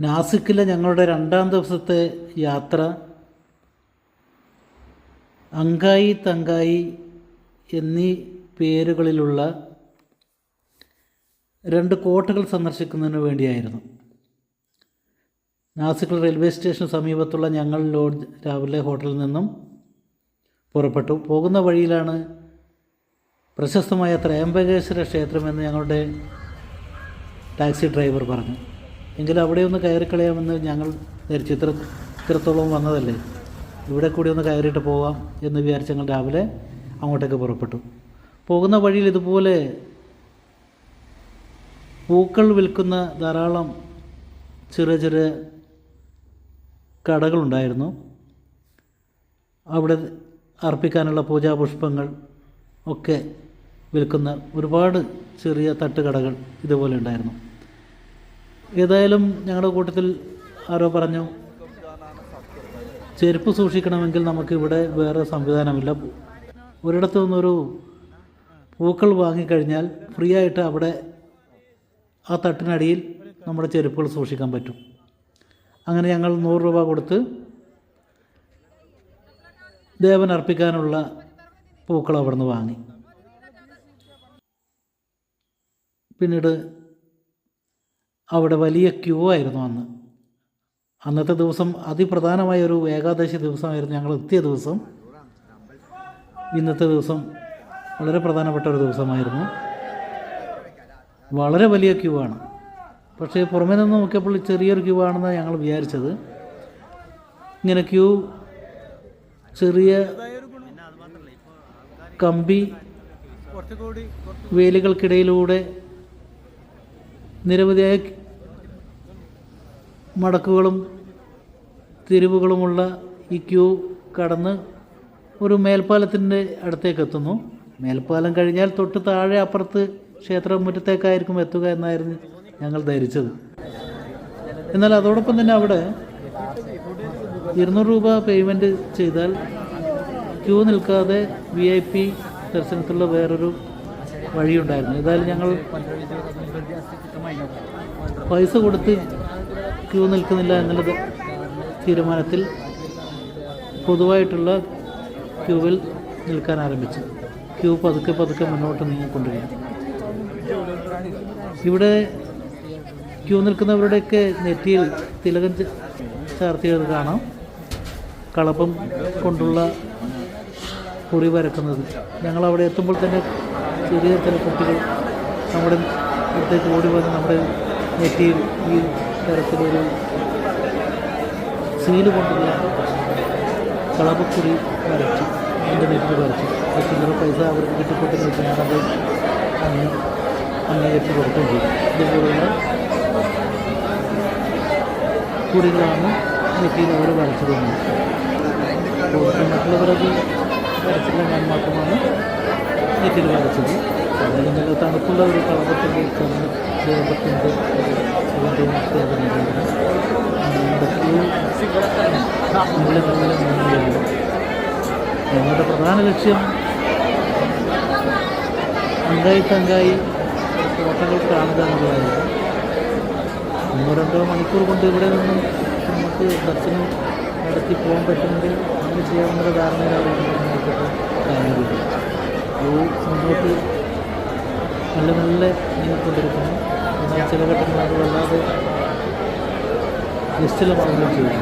നാസിക്കിലെ ഞങ്ങളുടെ രണ്ടാം ദിവസത്തെ യാത്ര അങ്കായി തങ്കായി എന്നീ പേരുകളിലുള്ള രണ്ട് കോട്ടകൾ സന്ദർശിക്കുന്നതിന് വേണ്ടിയായിരുന്നു. നാസിക് റെയിൽവേ സ്റ്റേഷന് സമീപത്തുള്ള ഞങ്ങൾ ലോഡ്ജ് രാവിലെ ഹോട്ടലിൽ നിന്നും പുറപ്പെട്ടു. പോകുന്ന വഴിയിലാണ് പ്രശസ്തമായ ത്രയംബകേശ്വര ക്ഷേത്രമെന്ന് ഞങ്ങളുടെ ടാക്സി ഡ്രൈവർ പറഞ്ഞു. എങ്കിലും അവിടെ ഒന്ന് കയറി കയറിക്കളയാമെന്ന് ഞങ്ങൾ ചിത്ര ഇത്ര ഇത്രത്തോളം വന്നതല്ലേ? ഇവിടെ കൂടി ഒന്ന് കയറിയിട്ട് പോവാം എന്ന് വിചാരിച്ച് ഞങ്ങൾ രാവിലെ അങ്ങോട്ടേക്ക് പുറപ്പെട്ടു. പോകുന്ന വഴിയിൽ ഇതുപോലെ പൂക്കൾ വിൽക്കുന്ന ധാരാളം ചെറിയ ചെറിയ കടകളുണ്ടായിരുന്നു. അവിടെ അർപ്പിക്കാനുള്ള പൂജാപുഷ്പങ്ങൾ ഒക്കെ വിൽക്കുന്ന ഒരുപാട് ചെറിയ തട്ടുകടകൾ ഇതുപോലെ ഉണ്ടായിരുന്നു. ഏതായാലും ഞങ്ങളുടെ കൂട്ടത്തിൽ ആരോ പറഞ്ഞു ചെരുപ്പ് സൂക്ഷിക്കണമെങ്കിൽ നമുക്ക് ഇവിടെ വേറെ സംവിധാനമില്ല. ഒരിടത്തു നിന്നൊരു പൂക്കൾ വാങ്ങിക്കഴിഞ്ഞാൽ ഫ്രീ ആയിട്ട് അവിടെ ആ തട്ടിനടിയിൽ നമ്മുടെ ചെരുപ്പുകൾ സൂക്ഷിക്കാൻ പറ്റും. അങ്ങനെ ഞങ്ങൾ നൂറ് രൂപ കൊടുത്ത് ദേവൻ അർപ്പിക്കാനുള്ള പൂക്കൾ അവിടുന്ന് വാങ്ങി. പിന്നീട് അവിടെ വലിയ ക്യൂ ആയിരുന്നു അന്ന്. അന്നത്തെ ദിവസം അതിപ്രധാനമായ ഒരു ഏകാദശി ദിവസമായിരുന്നു ഞങ്ങൾ എത്തിയ ദിവസം. ഇന്നത്തെ ദിവസം വളരെ പ്രധാനപ്പെട്ട ഒരു ദിവസമായിരുന്നു. വളരെ വലിയ ക്യൂ ആണ്. പക്ഷേ പുറമേ നിന്ന് നോക്കിയപ്പോൾ ചെറിയൊരു ക്യൂ ആണെന്നാണ് ഞങ്ങൾ വിചാരിച്ചത്. ഇങ്ങനെ ക്യൂ ചെറിയ കമ്പി വേലുകൾക്കിടയിലൂടെ നിരവധിയായ മടക്കുകളും തിരിവുകളുമുള്ള ഈ ക്യൂ കടന്ന് ഒരു മേൽപ്പാലത്തിന്റെ അടുത്തേക്ക് എത്തുന്നു മേൽപ്പാലം കഴിഞ്ഞാൽ തൊട്ട് താഴെ അപ്പുറത്ത് ക്ഷേത്ര മുറ്റത്തേക്കായിരിക്കും എത്തുക എന്നായിരുന്നു ഞങ്ങൾ ധരിച്ചത്. എന്നാൽ അതോടൊപ്പം തന്നെ അവിടെ ഇരുന്നൂറ് രൂപ പേയ്മെന്റ് ചെയ്താൽ ക്യൂ നിൽക്കാതെ വി ഐ പി ദർശനത്തിലുള്ള വേറൊരു വഴിയുണ്ടായിരുന്നു. ഏതായാലും ഞങ്ങൾ പൈസ കൊടുത്ത് ക്യൂ നിൽക്കുന്നില്ല എന്നുള്ളത് തീരുമാനത്തിൽ പൊതുവായിട്ടുള്ള ക്യൂവിൽ നിൽക്കാൻ ആരംഭിച്ചു. ക്യൂ പതുക്കെ പതുക്കെ മുന്നോട്ട് നീങ്ങിക്കൊണ്ടിരിക്കും ഇവിടെ ക്യൂ നിൽക്കുന്നവരുടെയൊക്കെ നെറ്റിയിൽ തിലകൻ ചേർത്തിയത് കാണാം. കളപ്പം കൊണ്ടുള്ള കുറി വരക്കുന്നത്. ഞങ്ങൾ അവിടെ എത്തുമ്പോൾ തന്നെ ചെറിയ ചില കുട്ടികൾ നമ്മുടെ അടുത്തേക്ക് ഓടി വന്ന് നമ്മുടെ നെറ്റിയിൽ ഈ തരത്തിലൊരു സീൽ കൊണ്ടുള്ള കളപക്കുടി വരച്ചു. എന്റെ നെറ്റിൽ വരച്ചു. ചില്ലറ പൈസ അവർക്ക് കിട്ടിക്കൊണ്ടിരുന്നു ഞാനത് അങ്ങ് അങ്ങേയറ്റ് കൊടുക്കുകയും ചെയ്തു. ഇതുപോലുള്ള കുടികളാണ് നെറ്റിയിൽ അവർ വരച്ചു തന്നത്. മറ്റുള്ളവരത് വരച്ചില്ല ഞാൻ മാത്രമാണ് നെറ്റിൽ വരച്ചത്. അതിൽ നല്ല തണുപ്പുള്ള ഒരു കളപത്തിന്റെ ചെന്ന് ദേവത്തിന്റെ ഞങ്ങളുടെ പ്രധാന ലക്ഷ്യം അങ്കായി തങ്കായി കോട്ടകൾ കാണുക എന്നുള്ളതായിരുന്നു ഒന്നോ രണ്ടോ മണിക്കൂർ കൊണ്ട് ഇവിടെ നിന്നും നമുക്ക് ദർശനം നടത്തി പോകാൻ പറ്റുമെങ്കിൽ അങ്ങനെ ചെയ്യാവുന്ന കാര്യമില്ല അത് മുന്നോട്ട് നല്ല നല്ല നീങ്ങിക്കൊണ്ടിരിക്കുന്നു ചില ഘട്ടങ്ങളിൽ അത് വല്ലാതെ നിശ്ചലമാവുകയും ചെയ്യുന്നു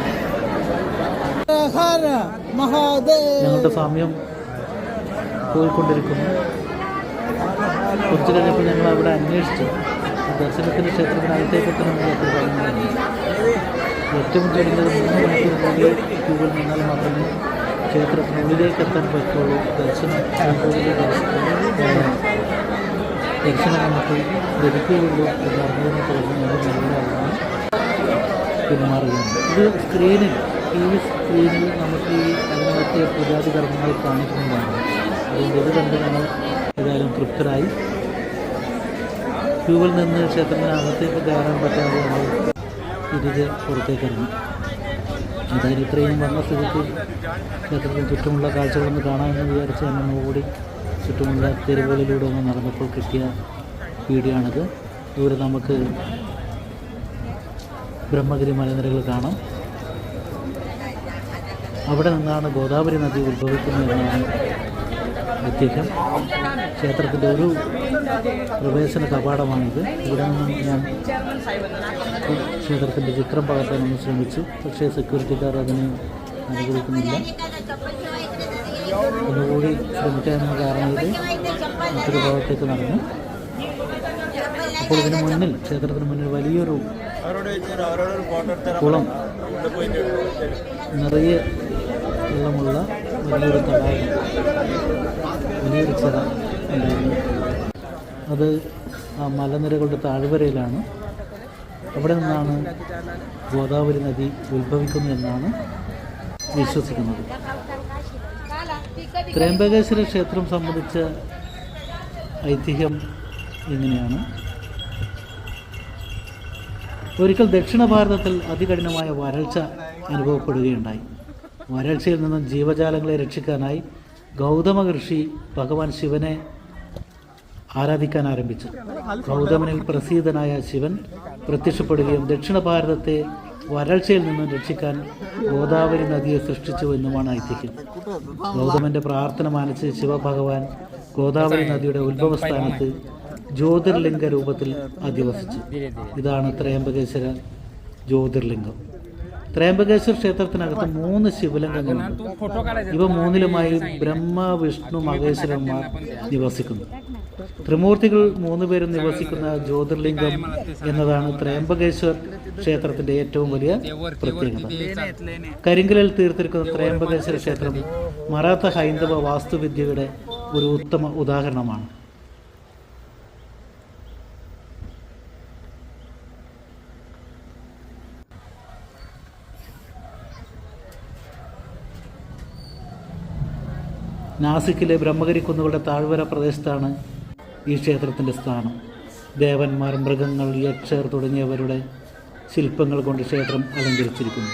ഞങ്ങളുടെ സമയം പോയിക്കൊണ്ടിരിക്കുന്നു. കുറച്ച് കഴിഞ്ഞപ്പോൾ ഞങ്ങൾ അവിടെ അന്വേഷിച്ചു. ദർശനത്തിന്റെ ക്ഷേത്രത്തിനകത്തേക്കൊക്കെ നമ്മൾ ഏറ്റവും ചുരുങ്ങിയത് മൂന്ന് കൂടി ക്യൂവിൽ നിന്നാൽ മാത്രമേ ക്ഷേത്രത്തിനുള്ളിലേക്ക് എത്താൻ പറ്റുള്ളൂ. ദർശനം ദർശനം നമുക്ക് ലഭിക്കുകയുള്ളൂ എന്ന് അറിഞ്ഞതിനെ തുടർന്ന് ഞങ്ങൾ നിലവിലാവുന്നു പിന്മാറുകയാണ് ഇത് സ്ക്രീനിൽ ടി വി സ്ക്രീനിൽ നമുക്ക് ഈ അതിനകത്തെ പുരാതി കർമ്മങ്ങൾ കാണിക്കുന്നതാണ്. അതുകൊണ്ട് ഇത് കണ്ട് ഞങ്ങൾ ഏതായാലും തൃപ്തരായി. ക്യൂവിൽ നിന്ന് ക്ഷേത്രത്തിനകത്തേക്ക് കയറാൻ പറ്റാതെ ഞങ്ങൾ തിരികെ പുറത്തേക്ക് ഇറങ്ങി. എന്തായാലും ഇത്രയും വന്ന സ്ഥിതിക്ക് ക്ഷേത്രത്തിന് ചുറ്റുമുള്ള കാഴ്ചകളൊന്ന് കാണാമെന്ന് വിചാരിച്ച് നമ്മൾ കൂടി ചുറ്റുമുള്ള തെരുവുകളിലൂടെ ഒന്ന് നടന്നപ്പോൾ കിട്ടിയ വീഡിയോ ആണിത് ഇവിടെ നമുക്ക് ബ്രഹ്മഗിരി മലനിരകൾ കാണാം. അവിടെ നിന്നാണ് ഗോദാവരി നദി ഉത്ഭവിക്കുന്നത് എന്നാണ് ഐതിഹ്യം. ക്ഷേത്രത്തിന്റെ ഒരു പ്രവേശന കപാടമാണിത് ഇവിടെ നിന്നും ഞാൻ ക്ഷേത്രത്തിന്റെ ചിത്രം പകർത്താനൊന്ന് ശ്രമിച്ചു. പക്ഷേ സെക്യൂരിറ്റിക്കാർ അതിന് അനുകൂലിക്കുന്നില്ല ഒന്നുകൂടി കാരണം കാരണത്തിൽ മറ്റൊരു ഭാഗത്തേക്ക് നടന്നു. അപ്പോൾ ഇതിന് മുന്നിൽ ക്ഷേത്രത്തിന് മുന്നിൽ വലിയൊരു കുളം നിറയെ വെള്ളമുള്ള വലിയൊരു തടാകം വലിയൊരു ചിറ ഉണ്ടായിരുന്നു. അത് ആ മലനിരകളുടെ താഴ്വരയിലാണ്. അവിടെ നിന്നാണ് ഗോദാവരി നദി ഉത്ഭവിക്കുന്നതെന്നാണ് വിശ്വസിക്കുന്നത്. ത്രയംബകേശ്വര ക്ഷേത്രം സംബന്ധിച്ച ഐതിഹ്യം എങ്ങനെയാണ് ഒരിക്കൽ ദക്ഷിണ ഭാരതത്തിൽ അതികഠിനമായ വരൾച്ച അനുഭവപ്പെടുകയുണ്ടായി. വരൾച്ചയിൽ നിന്നും ജീവജാലങ്ങളെ രക്ഷിക്കാനായി ഗൗതമ ഋഷി ഭഗവാൻ ശിവനെ ആരാധിക്കാൻ ആരംഭിച്ചു. ഗൗതമനിൽ പ്രസീതനായ ശിവൻ പ്രത്യക്ഷപ്പെടുകയും ദക്ഷിണ ഭാരതത്തെ വരൾച്ചയിൽ നിന്നും രക്ഷിക്കാൻ ഗോദാവരി നദിയെ സൃഷ്ടിച്ചു എന്നുമാണ് ഐതിഹ്യം. ഗൗതമന്റെ പ്രാർത്ഥന മാനിച്ച് ശിവഭഗവാൻ ഗോദാവരി നദിയുടെ ഉത്ഭവസ്ഥാനത്ത് ജ്യോതിർലിംഗ രൂപത്തിൽ അധിവസിച്ചു. ഇതാണ് ത്രയംബകേശ്വര ജ്യോതിർലിംഗം. ത്രയംബകേശ്വര ക്ഷേത്രത്തിനകത്ത് മൂന്ന് ശിവലിംഗങ്ങളുണ്ട്. ഇവ മൂന്നിലുമായി ബ്രഹ്മ വിഷ്ണു മഹേശ്വരന്മാർ നിവസിക്കുന്നു. ത്രിമൂർത്തികൾ മൂന്ന് പേരും നിവസിക്കുന്ന ജ്യോതിർലിംഗം എന്നതാണ് ത്രയംബകേശ്വർ ക്ഷേത്രത്തിന്റെ ഏറ്റവും വലിയ പ്രത്യേകത. കരിങ്കലിൽ തീർത്തിരിക്കുന്ന ത്രയംബകേശ്വര ക്ഷേത്രം മറാത്ത ഹൈന്ദവ വാസ്തുവിദ്യയുടെ ഒരു ഉത്തമ ഉദാഹരണമാണ്. നാസിക്കിലെ ബ്രഹ്മഗിരി കുന്നുകളുടെ താഴ്വര പ്രദേശത്താണ് ഈ ക്ഷേത്രത്തിന്റെ സ്ഥാനം. ദേവന്മാർ മൃഗങ്ങൾ യക്ഷർ തുടങ്ങിയവരുടെ ശില്പങ്ങൾ കൊണ്ട് ക്ഷേത്രം അലങ്കരിച്ചിരിക്കുന്നു.